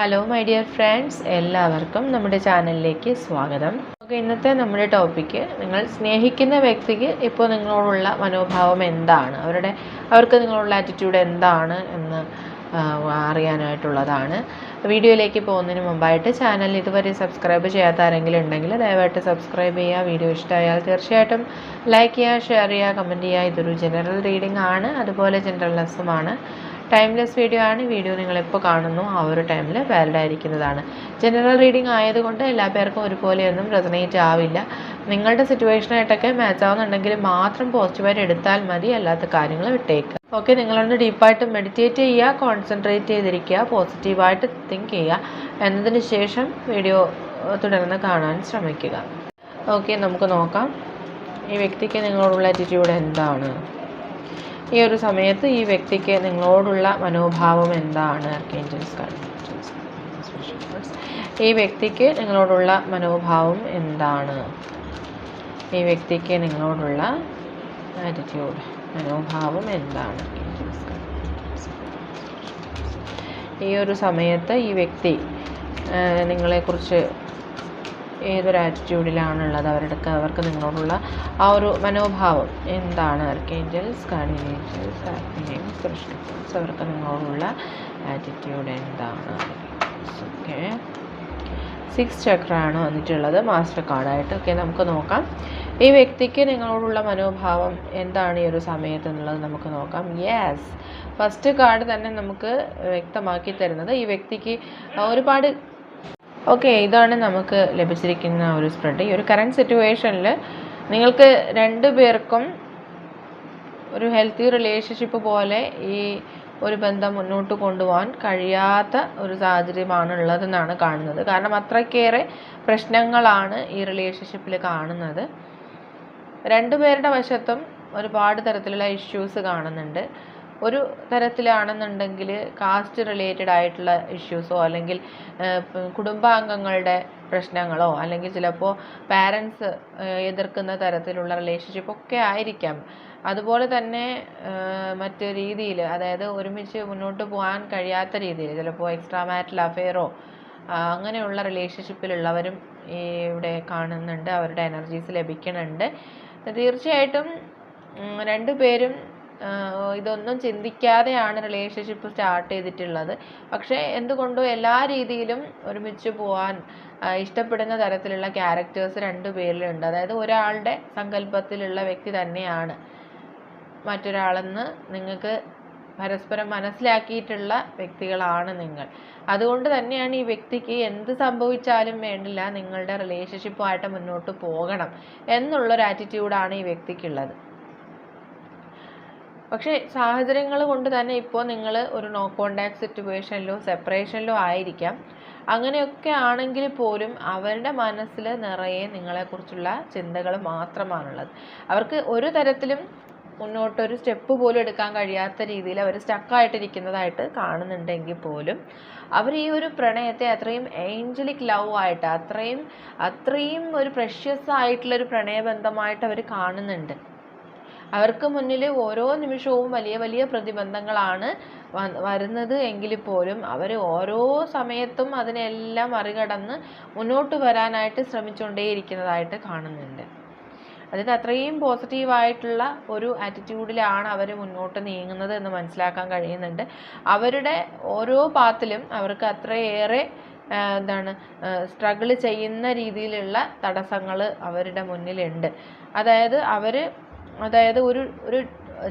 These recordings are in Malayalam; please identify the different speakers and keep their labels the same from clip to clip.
Speaker 1: ഹലോ മൈ ഡിയർ ഫ്രണ്ട്സ് എല്ലാവർക്കും നമ്മുടെ ചാനലിലേക്ക് സ്വാഗതം. നമുക്ക് ഇന്നത്തെ നമ്മുടെ ടോപ്പിക്ക് നിങ്ങൾ സ്നേഹിക്കുന്ന വ്യക്തിക്ക് ഇപ്പോൾ നിങ്ങളോടുള്ള മനോഭാവം എന്താണ്? അവരുടെ അവർക്ക് നിങ്ങളോടുള്ള ആറ്റിറ്റ്യൂഡ് എന്താണ് എന്ന് അറിയാനായിട്ടുള്ളതാണ്. വീഡിയോയിലേക്ക് പോകുന്നതിന് മുമ്പായിട്ട് ചാനൽ ഇതുവരെ സബ്സ്ക്രൈബ് ചെയ്യാത്ത ആരെങ്കിലും ഉണ്ടെങ്കിൽ ദയവായിട്ട് സബ്സ്ക്രൈബ് ചെയ്യുക. വീഡിയോ ഇഷ്ടമായാൽ തീർച്ചയായിട്ടും ലൈക്ക് ചെയ്യുക ഷെയർ ചെയ്യുക കമന്റ് ചെയ്യുക. ഇതൊരു ജനറൽ റീഡിംഗ് ആണ്. അതുപോലെ ജനറൽ ലെസ്സുമാണ് ടൈംലെസ് വീഡിയോ ആണ്. വീഡിയോ നിങ്ങൾ എപ്പോൾ കാണുന്നു. ആ ഒരു ടൈമിൽ വാലിഡ് ആയിരിക്കുന്നതാണ്. ജനറൽ റീഡിംഗ് ആയതുകൊണ്ട് എല്ലാ പേർക്കും ഒരുപോലെയൊന്നും റെസനേറ്റ് ആവില്ല. നിങ്ങളുടെ സിറ്റുവേഷനായിട്ടൊക്കെ മാച്ച് ആവുന്നുണ്ടെങ്കിൽ മാത്രം പോസിറ്റീവായിട്ട് എടുത്താൽ മതി. അല്ലാത്ത കാര്യങ്ങൾ വിട്ടേക്കുക ഓക്കെ നിങ്ങളൊന്ന് ഡീപ്പായിട്ട് മെഡിറ്റേറ്റ് ചെയ്യുക കോൺസെൻട്രേറ്റ് ചെയ്തിരിക്കുക പോസിറ്റീവായിട്ട് തിങ്ക് ചെയ്യുക. എന്നതിന് ശേഷം വീഡിയോ തുടർന്ന് കാണാൻ ശ്രമിക്കുക. ഓക്കെ നമുക്ക് നോക്കാം. ഈ വ്യക്തിക്ക് നിങ്ങളോടുള്ള ആറ്റിറ്റ്യൂഡ് എന്താണ്? ഈ ഒരു സമയത്ത് ഈ വ്യക്തിക്ക് നിങ്ങളോടുള്ള മനോഭാവം എന്താണ്? ആർക്കേഞ്ചൽസ് ഈ വ്യക്തിക്ക് നിങ്ങളോടുള്ള മനോഭാവം എന്താണ്? ഈ വ്യക്തിക്ക് നിങ്ങളോടുള്ള ആറ്റിറ്റ്യൂഡ് മനോഭാവം എന്താണ്. ഈ ഒരു സമയത്ത് ഈ വ്യക്തി നിങ്ങളെക്കുറിച്ച് ഏതൊരു ആറ്റിറ്റ്യൂഡിലാണുള്ളത് അവരുടെ അവർക്ക് നിങ്ങളോടുള്ള ആ ഒരു മനോഭാവം എന്താണ്? ആർക്കേഞ്ചൽസ് ഗാർഡിയൻസ് ആർക്കേഞ്ചൽസ് കൃഷ്ണൻസ് അവർക്ക് നിങ്ങളോടുള്ള ആറ്റിറ്റ്യൂഡ് എന്താണ്? ഓക്കെ സിക്സ് ചക്രമാണ് വന്നിട്ടുള്ളത് മാസ്റ്റർ കാർഡായിട്ട് ഓക്കെ നമുക്ക് നോക്കാം. ഈ വ്യക്തിക്ക് നിങ്ങളോടുള്ള മനോഭാവം എന്താണ് ഈ ഒരു സമയത്ത് എന്നുള്ളത് നമുക്ക് നോക്കാം. യെസ് ഫസ്റ്റ് കാർഡ് തന്നെ നമുക്ക് വ്യക്തമാക്കി തരുന്നത് ഈ വ്യക്തിക്ക് ഒരുപാട് ഓക്കെ ഇതാണ് നമുക്ക് ലഭിച്ചിരിക്കുന്ന ഒരു സ്പ്രെഡ് ഈ ഒരു കറണ്ട് സിറ്റുവേഷനിൽ നിങ്ങൾക്ക് രണ്ടു പേർക്കും ഒരു ഹെൽത്തി റിലേഷൻഷിപ്പ് പോലെ ഈ ഒരു ബന്ധം മുന്നോട്ട് കൊണ്ടുപോകാൻ കഴിയാത്ത ഒരു സാഹചര്യമാണ് ഉള്ളതെന്നാണ് കാണുന്നത്. കാരണം അത്രയ്ക്കേറെ പ്രശ്നങ്ങളാണ് ഈ റിലേഷൻഷിപ്പിൽ കാണുന്നത്. രണ്ടുപേരുടെ വശത്തും ഒരുപാട് തരത്തിലുള്ള ഇഷ്യൂസ് കാണുന്നുണ്ട്. ഒരു തരത്തിലാണെന്നുണ്ടെങ്കിൽ കാസ്റ്റ് റിലേറ്റഡ് ആയിട്ടുള്ള ഇഷ്യൂസോ അല്ലെങ്കിൽ കുടുംബാംഗങ്ങളുടെ പ്രശ്നങ്ങളോ അല്ലെങ്കിൽ ചിലപ്പോൾ പാരൻസ് എതിർക്കുന്ന തരത്തിലുള്ള റിലേഷൻഷിപ്പ് ഒക്കെ ആയിരിക്കാം. അതുപോലെ തന്നെ മറ്റു രീതിയിൽ അതായത് ഒരുമിച്ച് മുന്നോട്ട് പോകാൻ കഴിയാത്ത രീതിയിൽ ചിലപ്പോൾ എക്സ്ട്രാ മാരിറ്റൽ അഫെയറോ അങ്ങനെയുള്ള റിലേഷൻഷിപ്പിലുള്ളവരും ഇവിടെ കാണുന്നുണ്ട് അവരുടെ എനർജീസ് ലഭിക്കുന്നുണ്ട്. തീർച്ചയായിട്ടും രണ്ടു ആഹ് ഇതൊന്നും ചിന്തിക്കാതെയാണ് റിലേഷൻഷിപ്പ് സ്റ്റാർട്ട് ചെയ്തിട്ടുള്ളത്. പക്ഷേ എന്തുകൊണ്ടോ എല്ലാ രീതിയിലും ഒരുമിച്ച് പോകാൻ ഇഷ്ടപ്പെടുന്ന തരത്തിലുള്ള ക്യാരക്ടേഴ്സ് രണ്ടു പേരിലുണ്ട്. അതായത് ഒരാളുടെ സങ്കല്പത്തിലുള്ള വ്യക്തി തന്നെയാണ്. മറ്റൊരാളെന്ന് നിങ്ങൾക്ക് പരസ്പരം മനസ്സിലാക്കിയിട്ടുള്ള വ്യക്തികളാണ് നിങ്ങൾ. അതുകൊണ്ട് തന്നെയാണ് ഈ വ്യക്തിക്ക് എന്ത് സംഭവിച്ചാലും വേണ്ടില്ല നിങ്ങളുടെ റിലേഷൻഷിപ്പുമായിട്ട് മുന്നോട്ട് പോകണം. എന്നുള്ളൊരു ആറ്റിറ്റ്യൂഡാണ് ഈ വ്യക്തിക്കുള്ളത്. പക്ഷേ സാഹചര്യങ്ങൾ കൊണ്ട് തന്നെ ഇപ്പോൾ നിങ്ങൾ ഒരു നോ കോണ്ടാക്ട് സിറ്റുവേഷനിലോ സെപ്പറേഷനിലോ ആയിരിക്കാം. അങ്ങനെയൊക്കെ ആണെങ്കിൽ പോലും അവരുടെ മനസ്സിൽ നിറയെ നിങ്ങളെക്കുറിച്ചുള്ള ചിന്തകൾ മാത്രമാണുള്ളത്. അവർക്ക് ഒരു തരത്തിലും മുന്നോട്ടൊരു സ്റ്റെപ്പ് പോലും എടുക്കാൻ കഴിയാത്ത രീതിയിൽ അവർ സ്റ്റക്കായിട്ടിരിക്കുന്നതായിട്ട് കാണുന്നുണ്ടെങ്കിൽ പോലും അവർ ഈ ഒരു പ്രണയത്തെ അത്രയും ഏഞ്ചലിക് ലവ് ആയിട്ട് അത്രയും അത്രയും ഒരു പ്രഷ്യസ് ആയിട്ടുള്ള ഒരു പ്രണയബന്ധമായിട്ട് അവർ കാണുന്നുണ്ട്. അവർക്ക് മുന്നിൽ ഓരോ നിമിഷവും വലിയ വലിയ പ്രതിബന്ധങ്ങളാണ് വരുന്നത് എങ്കിൽ പോലും അവർ ഓരോ സമയത്തും അതിനെല്ലാം മറികടന്ന് മുന്നോട്ട് വരാനായിട്ട് ശ്രമിച്ചുകൊണ്ടേയിരിക്കുന്നതായിട്ട് കാണുന്നുണ്ട്. അതിന് അത്രയും പോസിറ്റീവായിട്ടുള്ള ഒരു ആറ്റിറ്റ്യൂഡിലാണ് അവർ മുന്നോട്ട് നീങ്ങുന്നത് എന്ന് മനസ്സിലാക്കാൻ കഴിയുന്നുണ്ട്. അവരുടെ ഓരോ പാത്തിലും അവർക്ക് അത്രയേറെ എന്താണ് സ്ട്രഗിൾ ചെയ്യുന്ന രീതിയിലുള്ള തടസ്സങ്ങൾ അവരുടെ മുന്നിലുണ്ട്. അതായത് അവർ അതായത് ഒരു ഒരു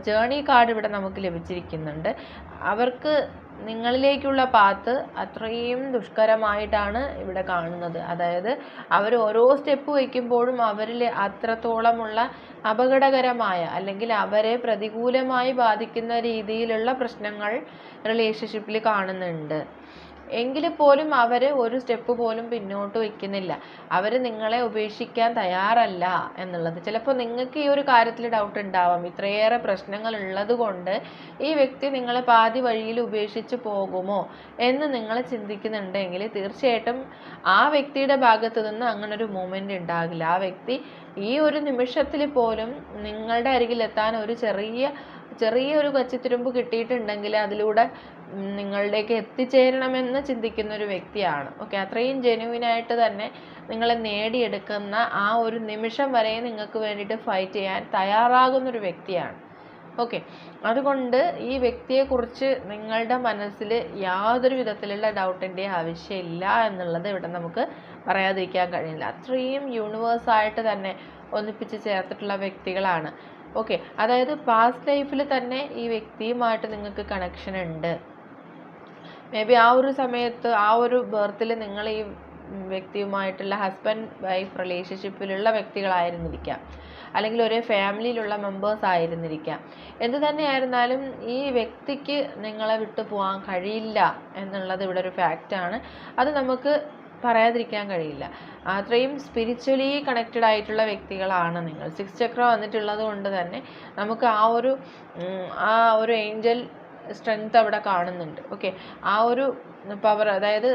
Speaker 1: ജേണി കാർഡ് ഇവിടെ നമുക്ക് ലഭിച്ചിരിക്കുന്നുണ്ട്. അവർക്ക് നിങ്ങളിലേക്കുള്ള പാത്ത് അത്രയും ദുഷ്കരമായിട്ടാണ് ഇവിടെ കാണുന്നത്. അതായത് അവർ ഓരോ സ്റ്റെപ്പ് വയ്ക്കുമ്പോഴും അവരിൽ അത്രത്തോളമുള്ള അപകടകരമായ അല്ലെങ്കിൽ അവരെ പ്രതികൂലമായി ബാധിക്കുന്ന രീതിയിലുള്ള പ്രശ്നങ്ങൾ റിലേഷൻഷിപ്പിൽ കാണുന്നുണ്ട്. എങ്കിൽ പോലും അവർ ഒരു സ്റ്റെപ്പ് പോലും പിന്നോട്ട് വയ്ക്കുന്നില്ല. അവർ നിങ്ങളെ ഉപേക്ഷിക്കാൻ തയ്യാറല്ല എന്നുള്ളത്. ചിലപ്പോൾ നിങ്ങൾക്ക് ഈ ഒരു കാര്യത്തിൽ ഡൗട്ട് ഉണ്ടാവാം. ഇത്രയേറെ പ്രശ്നങ്ങൾ ഉള്ളത് കൊണ്ട് ഈ വ്യക്തി നിങ്ങളെ പാതി വഴിയിൽ ഉപേക്ഷിച്ച് പോകുമോ എന്ന് നിങ്ങൾ ചിന്തിക്കുന്നുണ്ടെങ്കിൽ തീർച്ചയായിട്ടും ആ വ്യക്തിയുടെ ഭാഗത്ത് നിന്ന് അങ്ങനെ ഒരു മൂമെന്റ് ഉണ്ടാകില്ല. ആ വ്യക്തി ഈ ഒരു നിമിഷത്തിൽ പോലും നിങ്ങളുടെ അരികിലെത്താൻ ഒരു ചെറിയ ചെറിയൊരു കച്ചിത്തുരുമ്പ് കിട്ടിയിട്ടുണ്ടെങ്കിൽ അതിലൂടെ നിങ്ങളിലേക്ക് എത്തിച്ചേരണമെന്ന് ചിന്തിക്കുന്ന ഒരു വ്യക്തിയാണ്. ഓക്കെ അത്രയും ജെനുവിനായിട്ട് തന്നെ നിങ്ങളെ നേടിയെടുക്കുന്ന ആ ഒരു നിമിഷം വരെ നിങ്ങൾക്ക് വേണ്ടിയിട്ട് ഫൈറ്റ് ചെയ്യാൻ തയ്യാറാകുന്ന ഒരു വ്യക്തിയാണ്. ഓക്കെ അതുകൊണ്ട് ഈ വ്യക്തിയെക്കുറിച്ച് നിങ്ങളുടെ മനസ്സിൽ യാതൊരു വിധത്തിലുള്ള ഡൗട്ടിന്റെ ആവശ്യമില്ല എന്നുള്ളത് ഇവിടെ നമുക്ക് പറയാതിരിക്കാൻ കഴിയില്ല. അത്രയും യൂണിവേഴ്സായിട്ട് തന്നെ ഒന്നിപ്പിച്ച് ചേർത്തിട്ടുള്ള വ്യക്തികളാണ്. ഓക്കെ അതായത് പാസ്റ്റ് ലൈഫിൽ തന്നെ ഈ വ്യക്തിയുമായിട്ട് നിങ്ങൾക്ക് കണക്ഷൻ ഉണ്ട്. മേ ബി ആ ഒരു സമയത്ത് ആ ഒരു ബർത്തിൽ നിങ്ങൾ ഈ വ്യക്തിയുമായിട്ടുള്ള ഹസ്ബൻഡ് വൈഫ് റിലേഷൻഷിപ്പിലുള്ള വ്യക്തികളായിരുന്നിരിക്കാം. അല്ലെങ്കിൽ ഒരേ ഫാമിലിയിലുള്ള മെമ്പേഴ്സ് ആയിരുന്നിരിക്കാം. എന്ത് തന്നെയായിരുന്നാലും ഈ വ്യക്തിക്ക് നിങ്ങളെ വിട്ടു പോകാൻ കഴിയില്ല എന്നുള്ളത് ഇവിടെ ഒരു ഫാക്റ്റാണ് അത് നമുക്ക് പറയാതിരിക്കാൻ കഴിയില്ല. അത്രയും സ്പിരിച്വലി കണക്റ്റഡ് ആയിട്ടുള്ള വ്യക്തികളാണ് നിങ്ങൾ. സിക്സ് ചക്ര വന്നിട്ടുള്ളത് കൊണ്ട് തന്നെ നമുക്ക് ആ ഒരു ആ ഒരു ഏഞ്ചൽ സ്ട്രെങ്ത് അവിടെ കാണുന്നുണ്ട്. ഓക്കെ ആ ഒരു പവർ അതായത്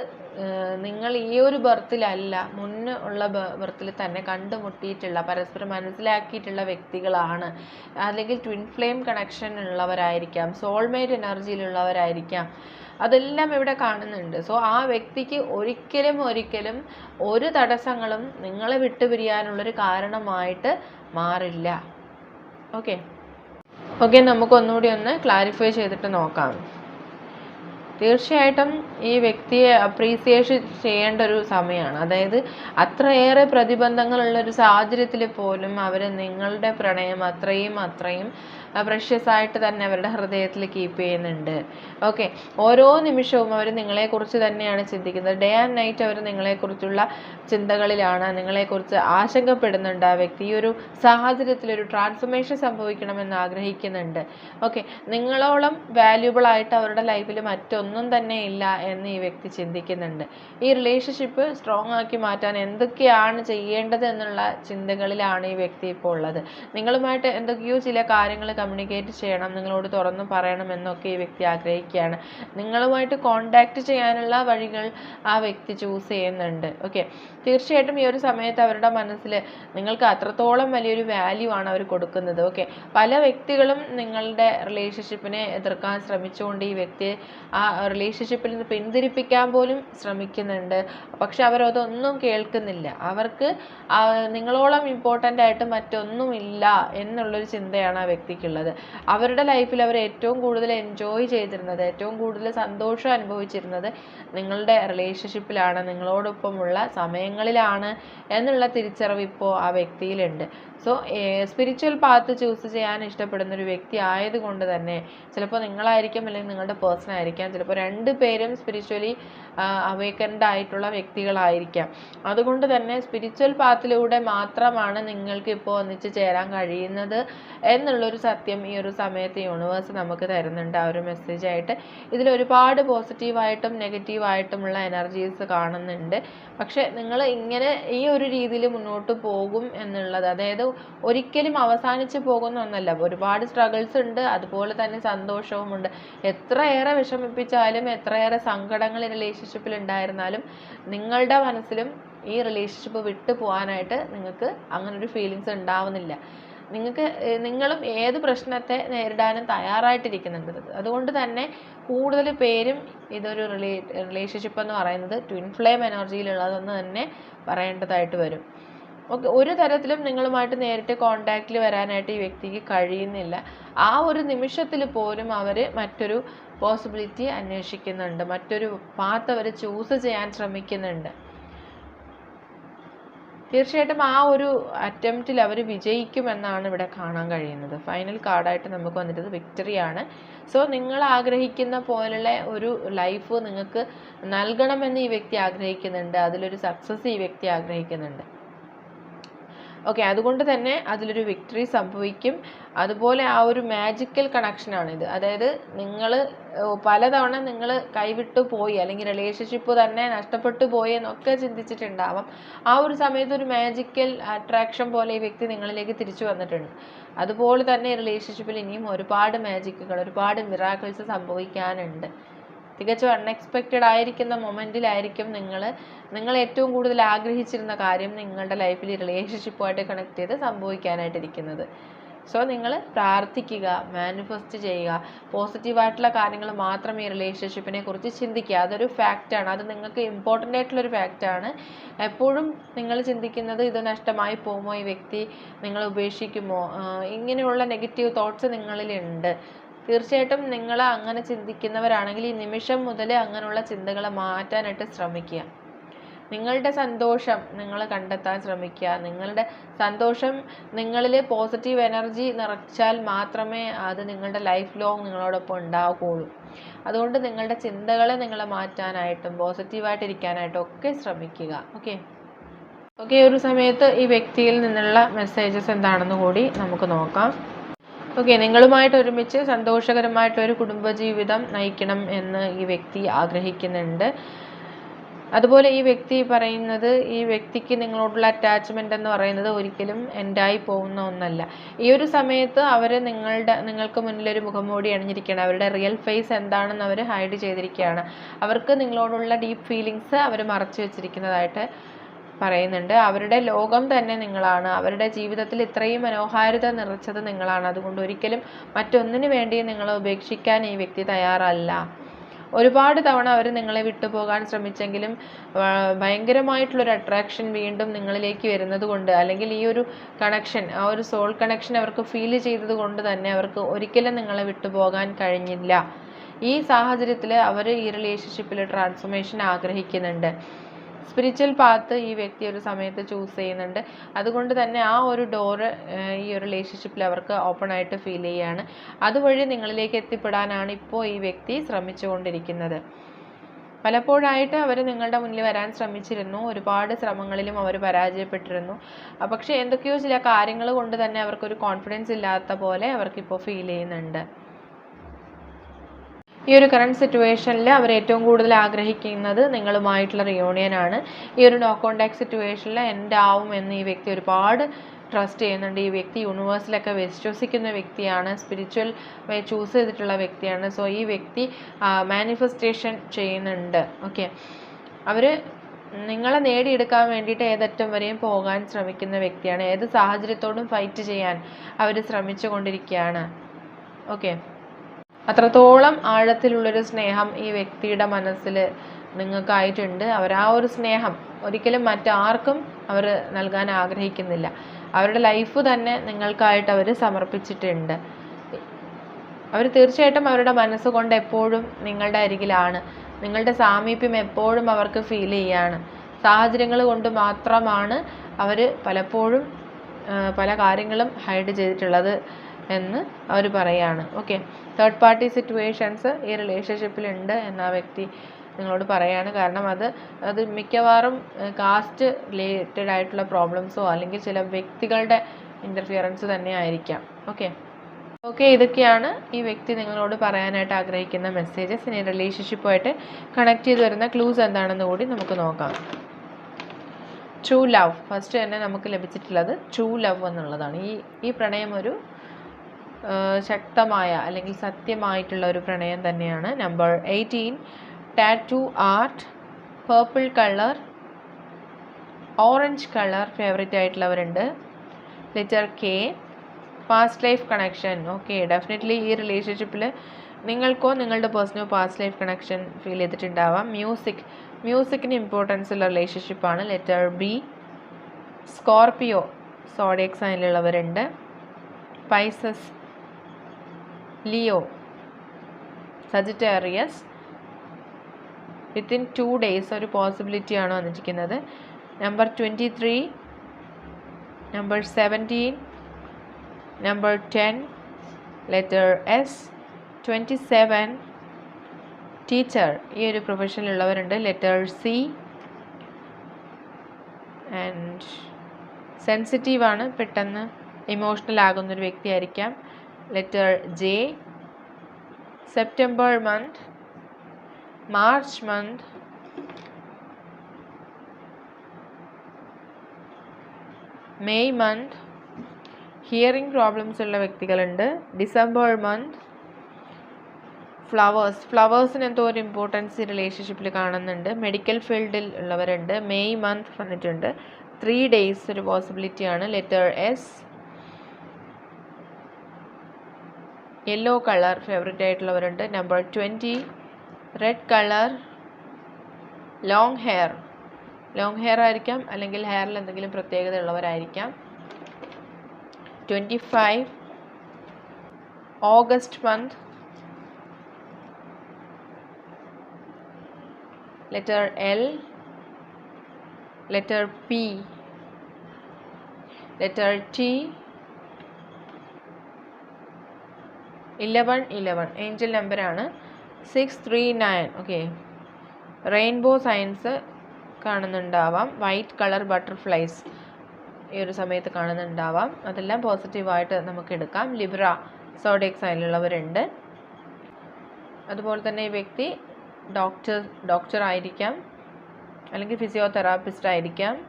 Speaker 1: നിങ്ങൾ ഈ ഒരു ബർത്തിലല്ല മുന്നേ ഉള്ള ബർത്തിൽ തന്നെ കണ്ടുമുട്ടിയിട്ടുള്ള പരസ്പരം മനസ്സിലാക്കിയിട്ടുള്ള വ്യക്തികളാണ്. അല്ലെങ്കിൽ ട്വിൻ ഫ്ലെയിം കണക്ഷൻ ഉള്ളവരായിരിക്കാം സോൾമേറ്റ് എനർജിയിലുള്ളവരായിരിക്കാം അതെല്ലാം ഇവിടെ കാണുന്നുണ്ട്. സോ ആ വ്യക്തിക്ക് ഒരിക്കലും ഒരിക്കലും ഒരു തടസ്സങ്ങളും നിങ്ങളെ വിട്ടുപിരിയാനുള്ളൊരു കാരണമായിട്ട് മാറില്ല. ഓക്കെ ഓക്കെ നമുക്കൊന്നുകൂടി ഒന്ന് ക്ലാരിഫൈ ചെയ്തിട്ട് നോക്കാം. തീർച്ചയായിട്ടും ഈ വ്യക്തിയെ അപ്രീസിയേഷൻ ചെയ്യേണ്ട ഒരു സമയമാണ് അതായത് അത്രയേറെ പ്രതിബന്ധങ്ങളുള്ള ഒരു സാഹചര്യത്തിൽ പോലും അവർ നിങ്ങളുടെ പ്രണയം അത്രയും അത്രയും പ്രഷ്യസ് ആയിട്ട് തന്നെ അവരുടെ ഹൃദയത്തിൽ കീപ്പ് ചെയ്യുന്നുണ്ട്. ഓക്കെ ഓരോ നിമിഷവും അവർ നിങ്ങളെക്കുറിച്ച് തന്നെയാണ് ചിന്തിക്കുന്നത്. ഡേ ആൻഡ് നൈറ്റ് അവർ നിങ്ങളെക്കുറിച്ചുള്ള ചിന്തകളിലാണ് നിങ്ങളെക്കുറിച്ച് ആശങ്കപ്പെടുന്നുണ്ട് ആ വ്യക്തി. ഈ ഒരു സാഹചര്യത്തിൽ ഒരു ട്രാൻസ്ഫർമേഷൻ സംഭവിക്കണമെന്ന് ആഗ്രഹിക്കുന്നുണ്ട്. ഓക്കെ നിങ്ങളോളം വാല്യൂബിൾ ആയിട്ട് അവരുടെ ലൈഫിൽ മറ്റൊന്നും തന്നെ ഇല്ല എന്ന് ഈ വ്യക്തി ചിന്തിക്കുന്നുണ്ട്. ഈ റിലേഷൻഷിപ്പ് സ്ട്രോങ് ആക്കി മാറ്റാൻ എന്തൊക്കെയാണ് ചെയ്യേണ്ടത് എന്നുള്ള ചിന്തകളിലാണ് ഈ വ്യക്തി ഇപ്പോൾ ഉള്ളത്. നിങ്ങളുമായിട്ട് എന്തൊക്കെയോ ചില കാര്യങ്ങൾ കമ്മ്യൂണിക്കേറ്റ് ചെയ്യണം നിങ്ങളോട് തുറന്നു പറയണം എന്നൊക്കെ ഈ വ്യക്തി ആഗ്രഹിക്കുകയാണ്. നിങ്ങളുമായിട്ട് കോണ്ടാക്ട് ചെയ്യാനുള്ള വഴികൾ ആ വ്യക്തി ചൂസ് ചെയ്യുന്നുണ്ട്. ഓക്കെ തീർച്ചയായിട്ടും ഈ ഒരു സമയത്ത് അവരുടെ മനസ്സിൽ നിങ്ങൾക്ക് അത്രത്തോളം വലിയൊരു വാല്യൂ ആണ് അവർ കൊടുക്കുന്നത്. ഓക്കെ പല വ്യക്തികളും നിങ്ങളുടെ റിലേഷൻഷിപ്പിനെ എതിർക്കാൻ ശ്രമിച്ചുകൊണ്ട് ഈ വ്യക്തിയെ ആ റിലേഷൻഷിപ്പിൽ നിന്ന് പിന്തിരിപ്പിക്കാൻ പോലും ശ്രമിക്കുന്നുണ്ട്. പക്ഷെ അവരതൊന്നും കേൾക്കുന്നില്ല. അവർക്ക് നിങ്ങളോളം ഇമ്പോർട്ടന്റ് ആയിട്ട് മറ്റൊന്നുമില്ല എന്നുള്ളൊരു ചിന്തയാണ് ആ വ്യക്തിക്കുള്ളത്. അവരുടെ ലൈഫിൽ അവർ ഏറ്റവും കൂടുതൽ എൻജോയ് ചെയ്തിരുന്നത് ഏറ്റവും കൂടുതൽ സന്തോഷം അനുഭവിച്ചിരുന്നത് നിങ്ങളുടെ റിലേഷൻഷിപ്പിലാണ് നിങ്ങളോടൊപ്പമുള്ള സമയങ്ങളിലാണ് എന്നുള്ള തിരിച്ചറിവ് ഇപ്പോൾ ആ വ്യക്തിയിലുണ്ട്. സോ സ്പിരിച്വൽ പാത്ത് ചൂസ് ചെയ്യാൻ ഇഷ്ടപ്പെടുന്ന ഒരു വ്യക്തി ആയതുകൊണ്ട് തന്നെ ചിലപ്പോൾ നിങ്ങളായിരിക്കാം അല്ലെങ്കിൽ നിങ്ങളുടെ പേഴ്സൺ ആയിരിക്കാം. ചിലപ്പോൾ രണ്ട് പേരും സ്പിരിച്വലി അവേക്കൻഡ് ആയിട്ടുള്ള വ്യക്തികളായിരിക്കാം. അതുകൊണ്ട് തന്നെ സ്പിരിച്വൽ പാത്തിലൂടെ മാത്രമാണ് നിങ്ങൾക്ക് ഇപ്പോൾ ഒന്നിച്ച് ചേരാൻ കഴിയുന്നത് എന്നുള്ളൊരു സത്യം ഈ ഒരു സമയത്ത് യൂണിവേഴ്സ് നമുക്ക് തരുന്നുണ്ട്. ആ ഒരു മെസ്സേജ് ആയിട്ട്. ഇതിൽ ഒരുപാട് പോസിറ്റീവായിട്ടും നെഗറ്റീവായിട്ടുമുള്ള എനർജീസ് കാണുന്നുണ്ട്. പക്ഷെ നിങ്ങൾ ഇങ്ങനെ ഈ ഒരു രീതിയിൽ മുന്നോട്ട് പോകും എന്നുള്ളത് അതായത് ഒരിക്കലും അവസാനിച്ചു പോകുന്ന ഒന്നല്ല. ഒരുപാട് സ്ട്രഗിൾസ് ഉണ്ട്. അതുപോലെ തന്നെ സന്തോഷവുമുണ്ട് എത്രയേറെ വിഷമിപ്പിച്ചാലും എത്രയേറെ സങ്കടങ്ങൾ ഈ റിലേഷൻഷിപ്പിൽ ഉണ്ടായിരുന്നാലും നിങ്ങളുടെ മനസ്സിലും ഈ റിലേഷൻഷിപ്പ് വിട്ടു പോകാനായിട്ട് നിങ്ങൾക്ക് അങ്ങനെ ഒരു ഫീലിങ്സ് ഉണ്ടാവുന്നില്ല. നിങ്ങൾക്ക് നിങ്ങളും ഏത് പ്രശ്നത്തെ നേരിടാനും തയ്യാറായിട്ടിരിക്കുന്നുണ്ട്. അതുകൊണ്ട് തന്നെ കൂടുതൽ പേരും ഇതൊരു റിലേ റിലേഷൻഷിപ്പ് എന്ന് പറയുന്നത് ട്വിൻ ഫ്ലെയിം എനർജിയിലുള്ളതെന്ന് തന്നെ പറയേണ്ടതായിട്ട് വരും. ഓക്കെ ഒരു തരത്തിലും നിങ്ങളുമായിട്ട് നേരിട്ട് കോണ്ടാക്റ്റിൽ വരാനായിട്ട് ഈ വ്യക്തിക്ക് കഴിയുന്നില്ല. ആ ഒരു നിമിഷത്തിൽ പോലും അവർ മറ്റൊരു പോസിബിലിറ്റി അന്വേഷിക്കുന്നുണ്ട്. മറ്റൊരു പാത്ത് അവർ ചൂസ് ചെയ്യാൻ ശ്രമിക്കുന്നുണ്ട്. തീർച്ചയായിട്ടും ആ ഒരു അറ്റംപ്റ്റിൽ അവർ വിജയിക്കുമെന്നാണ് ഇവിടെ കാണാൻ കഴിയുന്നത്. ഫൈനൽ കാർഡായിട്ട് നമുക്ക് വന്നിട്ടത് വിക്ടറിയാണ് സോ നിങ്ങൾ ആഗ്രഹിക്കുന്ന പോലുള്ള ഒരു ലൈഫ് നിങ്ങൾക്ക് നൽകണമെന്ന് ഈ വ്യക്തി ആഗ്രഹിക്കുന്നുണ്ട്. അതിലൊരു സക്സസ് ഈ വ്യക്തി ആഗ്രഹിക്കുന്നുണ്ട്. ഓക്കെ അതുകൊണ്ട് തന്നെ അതിലൊരു വിക്ടറി സംഭവിക്കും. അതുപോലെ ആ ഒരു മാജിക്കൽ കണക്ഷനാണിത് അതായത് നിങ്ങൾ പലതവണ നിങ്ങൾ കൈവിട്ടു പോയി അല്ലെങ്കിൽ റിലേഷൻഷിപ്പ് തന്നെ നഷ്ടപ്പെട്ടു പോയി എന്നൊക്കെ ചിന്തിച്ചിട്ടുണ്ടാവാം. ആ ഒരു സമയത്ത് ഒരു മാജിക്കൽ അട്രാക്ഷൻ പോലെ ഈ വ്യക്തി നിങ്ങളിലേക്ക് തിരിച്ചു വന്നിട്ടുണ്ട്. അതുപോലെ തന്നെ റിലേഷൻഷിപ്പിൽ ഇനിയും ഒരുപാട് മാജിക്കുകൾ ഒരുപാട് മിറാക്കിൾസ് സംഭവിക്കാനുണ്ട്. തികച്ചും അൺഎക്സ്പെക്റ്റഡ് ആയിരിക്കുന്ന മൊമെന്റിലായിരിക്കും നിങ്ങൾ നിങ്ങൾ ഏറ്റവും കൂടുതൽ ആഗ്രഹിച്ചിരുന്ന കാര്യം നിങ്ങളുടെ ലൈഫിൽ റിലേഷൻഷിപ്പുമായിട്ട് കണക്ട് ചെയ്ത് സംഭവിക്കാനായിട്ടിരിക്കുന്നത്. സോ നിങ്ങൾ പ്രാർത്ഥിക്കുക മാനിഫെസ്റ്റ് ചെയ്യുക. പോസിറ്റീവായിട്ടുള്ള കാര്യങ്ങൾ മാത്രം ഈ റിലേഷൻഷിപ്പിനെ കുറിച്ച് ചിന്തിക്കുക. അതൊരു ഫാക്റ്റാണ് അത് നിങ്ങൾക്ക് ഇമ്പോർട്ടന്റ് ആയിട്ടുള്ളൊരു ഫാക്റ്റാണ് എപ്പോഴും നിങ്ങൾ ചിന്തിക്കുന്നത് ഇത് നഷ്ടമായി പോകുമോ? ഈ വ്യക്തി നിങ്ങളെ ഉപേക്ഷിക്കുമോ? ഇങ്ങനെയുള്ള നെഗറ്റീവ് തോട്ട്സ് നിങ്ങളിലുണ്ട്. തീർച്ചയായിട്ടും നിങ്ങൾ അങ്ങനെ ചിന്തിക്കുന്നവരാണെങ്കിൽ ഈ നിമിഷം മുതൽ അങ്ങനെയുള്ള ചിന്തകളെ മാറ്റാനായിട്ട് ശ്രമിക്കുക. നിങ്ങളുടെ സന്തോഷം നിങ്ങൾ കണ്ടെത്താൻ ശ്രമിക്കുക. നിങ്ങളുടെ സന്തോഷം നിങ്ങളിൽ പോസിറ്റീവ് എനർജി നിറച്ചാൽ മാത്രമേ അത് നിങ്ങളുടെ ലൈഫ് ലോങ് നിങ്ങളോടൊപ്പം ഉണ്ടാവുകയുള്ളൂ. അതുകൊണ്ട് നിങ്ങളുടെ ചിന്തകളെ നിങ്ങൾ മാറ്റാനായിട്ടും പോസിറ്റീവായിട്ട് ഇരിക്കാനായിട്ടും ഒക്കെ ശ്രമിക്കുക. ഓക്കെ ഓക്കെ ഒരു സമയത്ത് ഈ വ്യക്തിയിൽ നിന്നുള്ള മെസ്സേജസ് എന്താണെന്ന് കൂടി നമുക്ക് നോക്കാം. ഓക്കെ നിങ്ങളുമായിട്ട് ഒരുമിച്ച് സന്തോഷകരമായിട്ടൊരു കുടുംബജീവിതം നയിക്കണം എന്ന് ഈ വ്യക്തി ആഗ്രഹിക്കുന്നുണ്ട്. അതുപോലെ ഈ വ്യക്തി പറയുന്നത് ഈ വ്യക്തിക്ക് നിങ്ങളോടുള്ള അറ്റാച്ച്മെന്റ് എന്ന് പറയുന്നത് ഒരിക്കലും എൻഡായി പോകുന്ന ഒന്നല്ല. ഈ ഒരു സമയത്ത് അവർ നിങ്ങളുടെ നിങ്ങൾക്ക് മുന്നിലൊരു മുഖംമൂടി അണിഞ്ഞിരിക്കുകയാണ്. അവരുടെ റിയൽ ഫേസ് എന്താണെന്ന് അവർ ഹൈഡ് ചെയ്തിരിക്കുകയാണ്. അവർക്ക് നിങ്ങളോടുള്ള ഡീപ്പ് ഫീലിങ്സ് അവർ മറച്ചു വെച്ചിരിക്കുന്നതായിട്ട് പറയുന്നുണ്ട്. അവരുടെ ലോകം തന്നെ നിങ്ങളാണ്. അവരുടെ ജീവിതത്തിൽ ഇത്രയും മനോഹാരിത നിറച്ചത് നിങ്ങളാണ്. അതുകൊണ്ട് ഒരിക്കലും മറ്റൊന്നിനു വേണ്ടി നിങ്ങളെ ഉപേക്ഷിക്കാൻ ഈ വ്യക്തി തയ്യാറല്ല. ഒരുപാട് തവണ അവർ നിങ്ങളെ വിട്ടുപോകാൻ ശ്രമിച്ചെങ്കിലും ഭയങ്കരമായിട്ടുള്ളൊരു അട്രാക്ഷൻ വീണ്ടും നിങ്ങളിലേക്ക് വരുന്നത് കൊണ്ട് അല്ലെങ്കിൽ ഈ ഒരു കണക്ഷൻ ആ ഒരു സോൾ കണക്ഷൻ അവർക്ക് ഫീൽ ചെയ്തത് കൊണ്ട് തന്നെ അവർക്ക് ഒരിക്കലും നിങ്ങളെ വിട്ടുപോകാൻ കഴിഞ്ഞില്ല. ഈ സാഹചര്യത്തിൽ അവർ ഈ റിലേഷൻഷിപ്പിൽ ട്രാൻസ്ഫോർമേഷൻ ആഗ്രഹിക്കുന്നുണ്ട്. സ്പിരിച്വൽ പാത്ത് ഈ വ്യക്തി ഒരു സമയത്ത് ചൂസ് ചെയ്യുന്നുണ്ട്. അതുകൊണ്ട് തന്നെ ആ ഒരു ഡോറ് ഈ ഒരു റിലേഷൻഷിപ്പിൽ അവർക്ക് ഓപ്പൺ ആയിട്ട് ഫീൽ ചെയ്യുകയാണ് അതുവഴി നിങ്ങളിലേക്ക് എത്തിപ്പെടാനാണ് ഇപ്പോൾ ഈ വ്യക്തി ശ്രമിച്ചുകൊണ്ടിരിക്കുന്നത്. പലപ്പോഴായിട്ട് അവർ നിങ്ങളുടെ മുന്നിൽ വരാൻ ശ്രമിച്ചിരുന്നു. ഒരുപാട് ശ്രമങ്ങളിലും അവർ പരാജയപ്പെട്ടിരുന്നു. പക്ഷേ എന്തൊക്കെയോ ചില കാര്യങ്ങൾ കൊണ്ട് തന്നെ അവർക്കൊരു കോൺഫിഡൻസ് ഇല്ലാത്ത പോലെ അവർക്കിപ്പോൾ ഫീൽ ചെയ്യുന്നുണ്ട്. ഈ ഒരു കറണ്ട് സിറ്റുവേഷനിൽ അവർ ഏറ്റവും കൂടുതൽ ആഗ്രഹിക്കുന്നത് നിങ്ങളുമായിട്ടുള്ള റിയൂണിയൻ ആണ്. ഈ ഒരു നോ കോണ്ടാക്ട് സിറ്റുവേഷനിൽ എന്റെ ആവും എന്ന് ഈ വ്യക്തി ഒരുപാട് ട്രസ്റ്റ് ചെയ്യുന്നുണ്ട്. ഈ വ്യക്തി യൂണിവേഴ്സിലൊക്കെ വിശ്വസിക്കുന്ന വ്യക്തിയാണ്. സ്പിരിച്വൽ വേ ചൂസ് ചെയ്തിട്ടുള്ള വ്യക്തിയാണ്. സോ ഈ വ്യക്തി മാനിഫെസ്റ്റേഷൻ ചെയ്യുന്നുണ്ട്. ഓക്കെ അവർ നിങ്ങളെ നേടിയെടുക്കാൻ വേണ്ടിയിട്ട് ഏതറ്റം വരെയും പോകാൻ ശ്രമിക്കുന്ന വ്യക്തിയാണ്. ഏത് സാഹചര്യത്തോടും ഫൈറ്റ് ചെയ്യാൻ അവർ ശ്രമിച്ചു കൊണ്ടിരിക്കുകയാണ് ഓക്കെ അത്രത്തോളം ആഴത്തിലുള്ളൊരു സ്നേഹം ഈ വ്യക്തിയുടെ മനസ്സിൽ നിങ്ങൾക്കായിട്ടുണ്ട്. അവർ ആ ഒരു സ്നേഹം ഒരിക്കലും മറ്റാർക്കും അവർ നൽകാൻ ആഗ്രഹിക്കുന്നില്ല. അവരുടെ ലൈഫ് തന്നെ നിങ്ങൾക്കായിട്ട് അവർ സമർപ്പിച്ചിട്ടുണ്ട്. അവർ തീർച്ചയായിട്ടും അവരുടെ മനസ്സുകൊണ്ട് എപ്പോഴും നിങ്ങളുടെ അരികിലാണ്. നിങ്ങളുടെ സാമീപ്യം എപ്പോഴും അവർക്ക് ഫീൽ ചെയ്യാണ്. സാഹചര്യങ്ങൾ കൊണ്ട് മാത്രമാണ് അവർ പലപ്പോഴും പല കാര്യങ്ങളും ഹൈഡ് ചെയ്തിട്ടുള്ളത്. എന്ന് അവർ പറയാണ്. ഓക്കെ തേർഡ് പാർട്ടി സിറ്റുവേഷൻസ് ഈ റിലേഷൻഷിപ്പിലുണ്ട് എന്ന ആ വ്യക്തി നിങ്ങളോട് പറയാണ്. കാരണം അത് അത് മിക്കവാറും കാസ്റ്റ് റിലേറ്റഡ് ആയിട്ടുള്ള പ്രോബ്ലംസോ അല്ലെങ്കിൽ ചില വ്യക്തികളുടെ ഇന്റർഫിയറൻസ് തന്നെ ആയിരിക്കാം. ഓക്കെ ഓക്കെ ഇതൊക്കെയാണ് ഈ വ്യക്തി നിങ്ങളോട് പറയാനായിട്ട് ആഗ്രഹിക്കുന്ന മെസ്സേജസ് ഇനി റിലേഷൻഷിപ്പുമായിട്ട് കണക്ട് ചെയ്ത് വരുന്ന ക്ലൂസ് എന്താണെന്ന് കൂടി നമുക്ക് നോക്കാം. ട്രൂ ലവ് ഫസ്റ്റ് തന്നെ നമുക്ക് ലഭിച്ചിട്ടുള്ളത് ട്രൂ ലവ് എന്നുള്ളതാണ്. ഈ ഈ പ്രണയം ഒരു ശക്തമായ അല്ലെങ്കിൽ സത്യമായിട്ടുള്ള ഒരു പ്രണയം തന്നെയാണ് number eighteen. Tattoo art purple colour orange colour favourite ആയിട്ടുള്ളവരുണ്ട്. Letter K past life connection okay definitely ഈ റിലേഷൻഷിപ്പിൽ നിങ്ങൾക്കോ നിങ്ങളുടെ പേഴ്സണോ പാസ്റ്റ് ലൈഫ് കണക്ഷൻ ഫീൽ ചെയ്തിട്ടുണ്ടാവാം. മ്യൂസിക് മ്യൂസിക്കിന് ഇമ്പോർട്ടൻസ് ഉള്ള റിലേഷൻഷിപ്പാണ് letter B Scorpio zodiac സൈനിലുള്ളവരുണ്ട് Pisces Leo. Sagittarius within two days ഒരു പോസിബിലിറ്റിയാണ് വന്നിരിക്കുന്നത്. Number twenty three number seventeen number ten letter S twenty seven teacher ഈ ഒരു പ്രൊഫഷനിലുള്ളവരുണ്ട് ലെറ്റർ സി ആൻഡ് സെൻസിറ്റീവാണ് പെട്ടെന്ന് ഇമോഷണൽ ആകുന്നൊരു വ്യക്തിയായിരിക്കാം letter J, September month. March month. May month. Hearing problems ഉള്ള വ്യക്തികളുണ്ട്. December month. ഫ്ലവേഴ്സ്. ഫ്ലവേഴ്സിന് എന്തോ ഒരു ഇമ്പോർട്ടൻസ് റിലേഷൻഷിപ്പിൽ കാണുന്നുണ്ട്. മെഡിക്കൽ ഫീൽഡിൽ ഉള്ളവരുണ്ട്. മെയ് മന്ത് വന്നിട്ടുണ്ട് ത്രീ ഡേയ്സ് ഒരു പോസിബിലിറ്റിയാണ് letter S. Yellow colour favourite ആയിട്ടുള്ളവരുണ്ട്. Number twenty red colour long hair long hair ആയിരിക്കാം അല്ലെങ്കിൽ ഹെയറിൽ എന്തെങ്കിലും പ്രത്യേകത ഉള്ളവരായിരിക്കാം twenty five August month letter L, letter P, letter T, 11 11 angel നമ്പറാണ് six three nine okay rainbow science കാണുന്നുണ്ടാവാം. White colour butterflies ഈ ഒരു സമയത്ത് കാണുന്നുണ്ടാവാം. അതെല്ലാം പോസിറ്റീവായിട്ട് നമുക്ക് എടുക്കാം. ലിബ്ര സോഡിയക് അതിലുള്ളവരുണ്ട് അതുപോലെ തന്നെ ഈ വ്യക്തി ഡോക്ടർ ഡോക്ടർ ആയിരിക്കാം. അല്ലെങ്കിൽ ഫിസിയോതെറാപ്പിസ്റ്റ് ആയിരിക്കാം.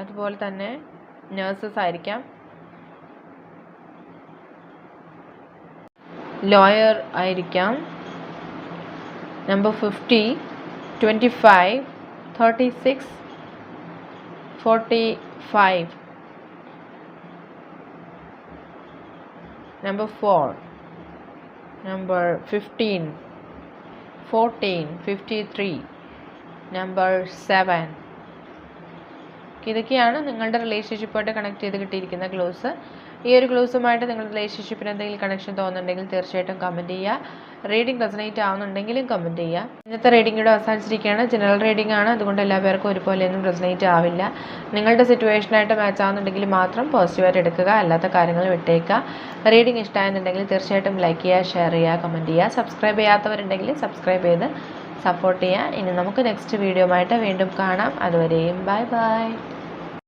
Speaker 1: അതുപോലെ തന്നെ നേഴ്സസ് ആയിരിക്കാം. ലോയർ ആയിരിക്കാം. Number fifty twenty five thirty six forty five number four number 15 14 53 number seven ഇതൊക്കെയാണ് നിങ്ങളുടെ റിലേഷൻഷിപ്പായിട്ട് കണക്ട് ചെയ്ത് കിട്ടിയിരിക്കുന്ന ക്ലോസ് ഈ ഒരു ക്ലോസുമായിട്ട് നിങ്ങളുടെ റിലേഷൻഷിപ്പിന് എന്തെങ്കിലും കണക്ഷൻ തോന്നുന്നുണ്ടെങ്കിൽ തീർച്ചയായിട്ടും കമന്റ് ചെയ്യുക. റീഡിംഗ് റെസനേറ്റ് ആവുന്നുണ്ടെങ്കിലും കമന്റ് ചെയ്യുക. ഇന്നത്തെ റീഡിംഗ് ഇവിടെ അവസാനിച്ചിരിക്കുകയാണ്. ജനറൽ റീഡിംഗ് ആണ്. അതുകൊണ്ട് എല്ലാ പേർക്കും ഒരുപോലെയൊന്നും റെസനേറ്റ് ആവില്ല. നിങ്ങളുടെ സിറ്റുവേഷനായിട്ട് മാച്ച് ആവുന്നുണ്ടെങ്കിൽ മാത്രം പോസിറ്റീവായിട്ട് എടുക്കുക. അല്ലാത്ത കാര്യങ്ങൾ വിട്ടേക്കുക. റീഡിംഗ് ഇഷ്ടമായെന്നുണ്ടെങ്കിൽ തീർച്ചയായിട്ടും ലൈക്ക് ചെയ്യുക ഷെയർ ചെയ്യുക കമന്റ് ചെയ്യുക. സബ്സ്ക്രൈബ് ചെയ്യാത്തവരുണ്ടെങ്കിൽ സബ്സ്ക്രൈബ് ചെയ്ത് സപ്പോർട്ട് ചെയ്യുക. ഇനി നമുക്ക് നെക്സ്റ്റ് വീഡിയോ ആയിട്ട് വീണ്ടും കാണാം. അതുവരെയും ബൈ ബൈ